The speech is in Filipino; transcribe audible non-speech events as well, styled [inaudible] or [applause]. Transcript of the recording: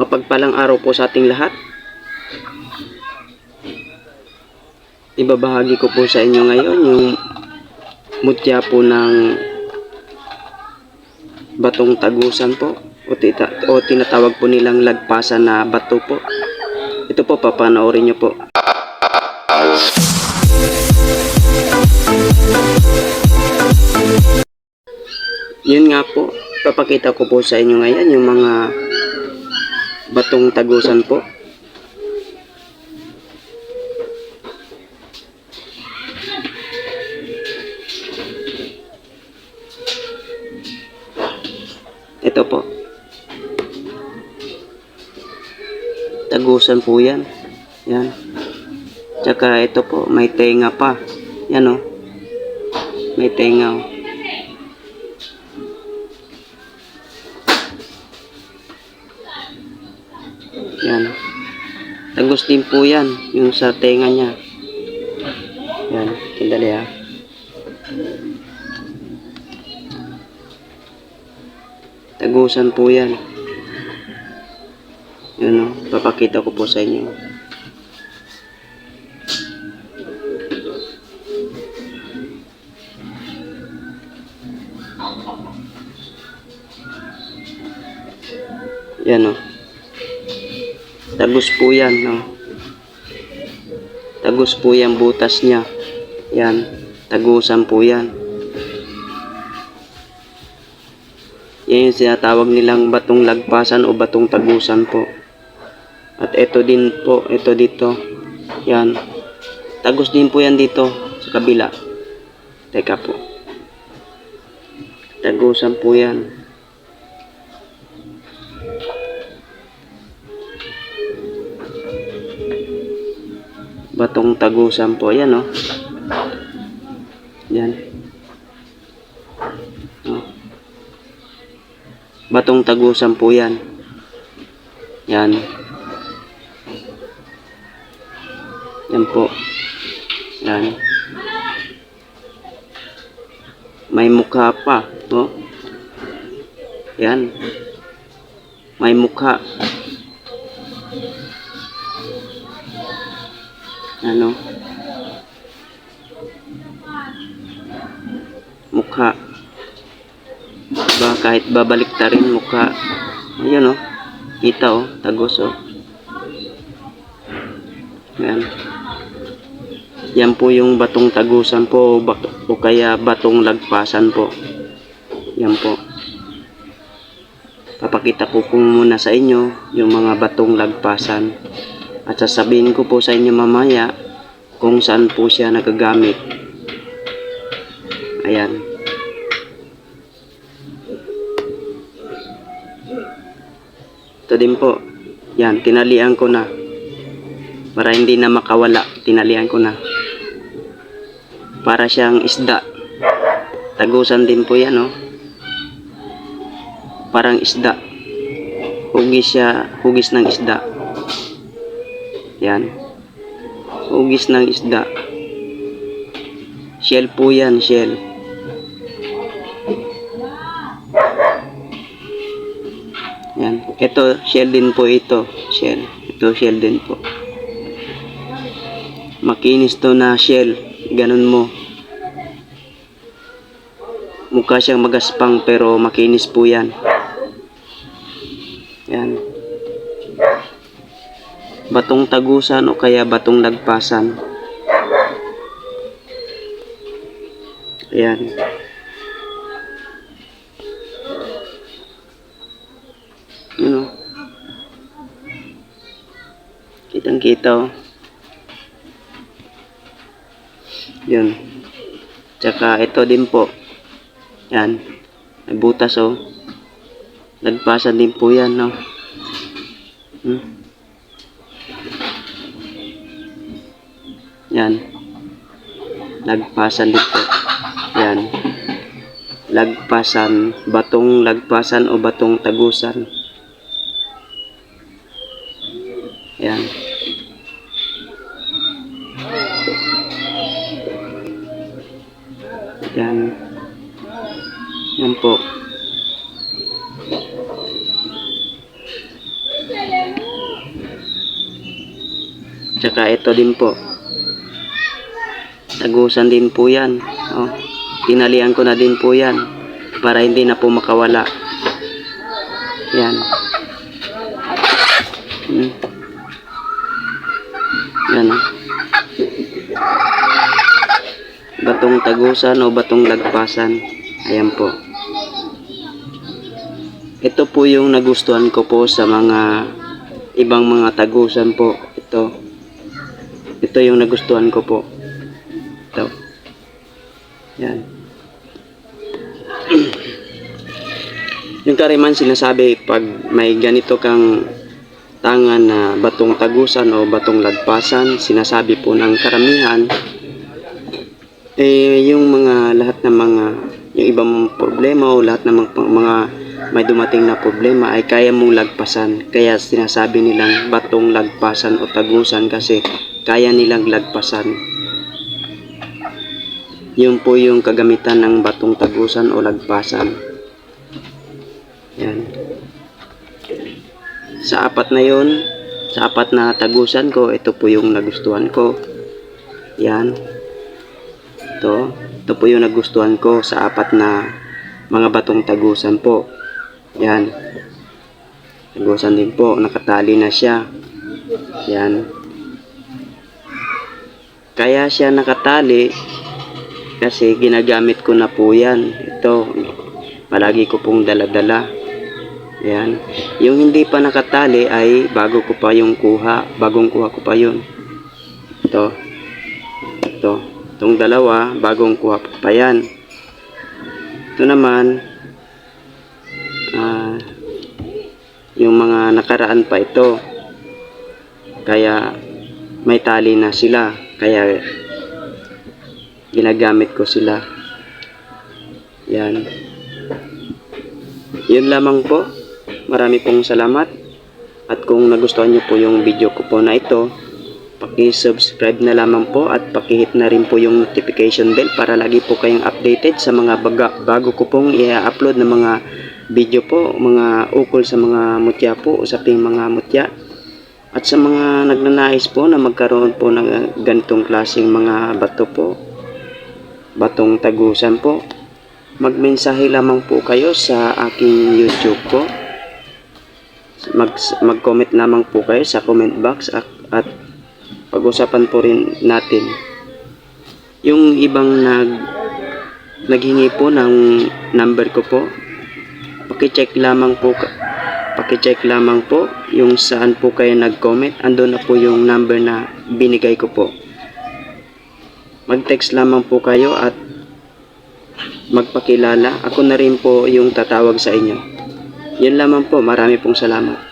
Mapagpalang araw po sa ating lahat. Ibabahagi ko po sa inyo ngayon yung mutya po ng batong tagusan po o, tita, o tinatawag po nilang lagpasan na bato po. Ito po papanoorin nyo po. Yun nga po, papakita ko po sa inyo ngayon yung mga batong tagusan po. Ito po. Tagusan po yan. Yan. Tsaka ito po, may tenga pa. Yan o. May tenga o. Yan. Tagos din po yan, yung sa tenga niya. Yan, sandali ha. Tagusan po yan. Yun o, papakita ko po sa inyo. Yan o. Tagus po yan, no? Tagus po yan butas niya. Yan. Tagusan po yan. Yan yung sinatawag nilang batong lagpasan o batong tagusan po. At ito din po, ito dito. Yan. Tagus din po yan dito sa kabila. Teka po. Tagusan po yan. Batong tagusan po. Yan oh. Yan. Oh. Batong tagusan po yan. Yan. Yan po. Yan. May mukha pa. Oh. Yan. May mukha. Ano? Mukha. Ba, kahit babalik ta rin mukha. Ayan oh. Kita oh. Tagos oh. Yan. Yan po yung batong tagusan po o, o kaya batong lagpasan po. Yan po. Papakita ko po muna sa inyo yung mga batong lagpasan. At sasabihin ko po sa inyo mamaya kung saan po siya nagagamit. Ayan. Ito din po. Yan, tinalian ko na. Para hindi na makawala, tinalian ko na. Para siyang isda. Tagusan din po yan, oh. Parang isda. Hugis siya, hugis ng isda. Yan. Hugis ng isda. Shell po yan, shell. Yan. Ito, shell din po ito. Shell. Ito, shell din po. Makinis to na shell. Ganun mo. Mukha siyang magaspang pero makinis po yan. Yan. Batong tagusan o kaya batong lagpasan. Ayan. Ano? Kitang kita oh. Yun. Tsaka ito din po. Yan. May butas oh. Lagpasan din po yan no. Hmm. Yan. Lagpasan dito. Yan. Lagpasan. Batong lagpasan o batong tagusan. Yan. Yan. Yan po. Tsaka ito din po. Tagusan din po yan. Oh. Tinalian ko na din po yan. Para hindi na po makawala. Yan. Hmm. Yan. Batong tagusan o batong lagpasan. Ayan po. Ito po yung nagustuhan ko po sa mga ibang mga tagusan po. Ito. Ito yung nagustuhan ko po. Ito. Yan. [clears throat] yung kariman sinasabi pag may ganito kang tangan na batong tagusan o batong lagpasan, sinasabi po ng karamihan, eh, yung mga lahat ng mga yung ibang problema o lahat ng mga, mga may dumating na problema ay kaya mong lagpasan. Kaya sinasabi nilang batong lagpasan o tagusan kasi kaya nilang lagpasan. Yun po yung kagamitan ng batong tagusan o lagpasan. Yan. Sa apat na yon, sa apat na tagusan ko, ito po yung nagustuhan ko. Yan. Ito. Ito po yung nagustuhan ko sa apat na mga batong tagusan po. Yan. Tagusan din po. Nakatali na siya. Yan. Kaya siya nakatali kasi ginagamit ko na po yan. Ito. Palagi ko pong daladala. Yan. Yung hindi pa nakatali ay bago ko pa yung kuha. Bagong kuha ko pa yun. Ito. Ito. Itong dalawa, bagong kuha pa yan. Ito naman, ah, yung mga nakaraan pa ito. Kaya may tali na sila. Kaya ginagamit ko sila. Yan. Yun lamang po. Marami pong salamat. At kung nagustuhan niyo po yung video ko po na ito, paki-subscribe na lamang po at paki-hit na rin po yung notification bell para lagi po kayong updated sa mga baga, bago ko pong i-upload na mga video po, mga ukol sa mga mutya po, usaping mga mutya. At sa mga nagnanais po na magkaroon po ng ganitong klaseng mga bato po, batong tagusan po, magmensahe lamang po kayo sa aking YouTube po. Mag, mag-comment lamang po kayo sa comment box at, at pag-usapan po rin natin yung ibang nag naghingi po ng number ko po paki-check lamang po ka- paki-check lamang po yung saan po kayo nag-comment. Andun na po yung number na binigay ko po. Mag-text lamang po kayo at magpakilala. Ako na rin po yung tatawag sa inyo. Yun lamang po. Marami pong salamat